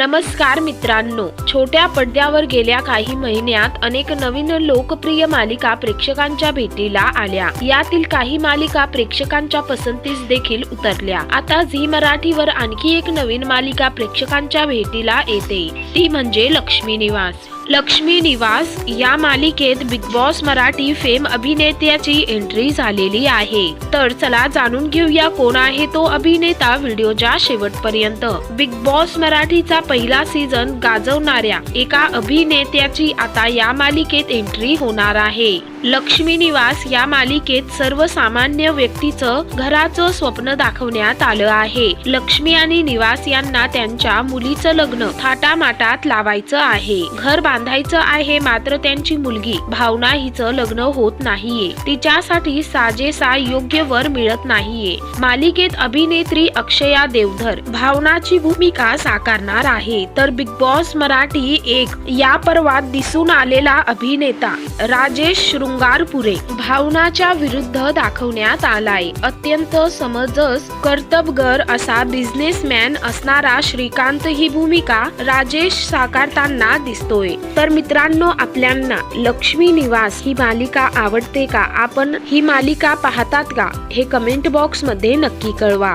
नमस्कार मित्रांनो. छोट्या पडद्यावर गेल्या काही महिन्यात अनेक नवीन लोकप्रिय मालिका प्रेक्षकांच्या भेटीला आल्या. यातील काही मालिका प्रेक्षकांच्या पसंतीस देखील उतरल्या. आता झी मराठीवर आणखी एक नवीन मालिका प्रेक्षकांच्या भेटीला येते. ती म्हणजे लक्ष्मी निवास. लक्ष्मी निवास या मालिकेत बिग बॉस मराठी फेम अभिनेत्याची एंट्री झालेली आहे. तर चला जाणून घेऊया कोण आहे तो अभिनेता व्हिडिओच्या शेवटपर्यंत. बिग बॉस मराठीचा पहिला सीझन गाजवणाऱ्या एका अभिनेत्याची आता या मालिकेत एंट्री होणार आहे. लक्ष्मी निवास या मालिकेत सर्वसामान्य व्यक्तीचं घराचं स्वप्न दाखवण्यात आलं आहे. लक्ष्मी आणि निवास यांना त्यांच्या मुलीचं लग्न थाटामाटात लावायचं आहे. घर बांध बांधायचं आहे मात्र त्यांची मुलगी भावना हिचं लग्न होत नाहीये. तिच्यासाठी साजेसा योग्य वर मिळत नाहीये. मालिकेत अभिनेत्री अक्षया देवधर भावनाची भूमिका साकारणार आहे. तर बिग बॉस मराठी एक या पर्वात दिसून आलेला अभिनेता राजेश शृंगारपुरे भावनाच्या विरुद्ध दाखवण्यात आलाय. अत्यंत समजस कर्तबगर असा बिझनेसमॅन असणारा श्रीकांत ही भूमिका राजेश साकारताना दिसतोय. तर मित्रांनो आपल्यांना लक्ष्मी निवास ही मालिका आवडते का? आपण ही मालिका पाहतात का? हे कमेंट बॉक्समध्ये नक्की कळवा.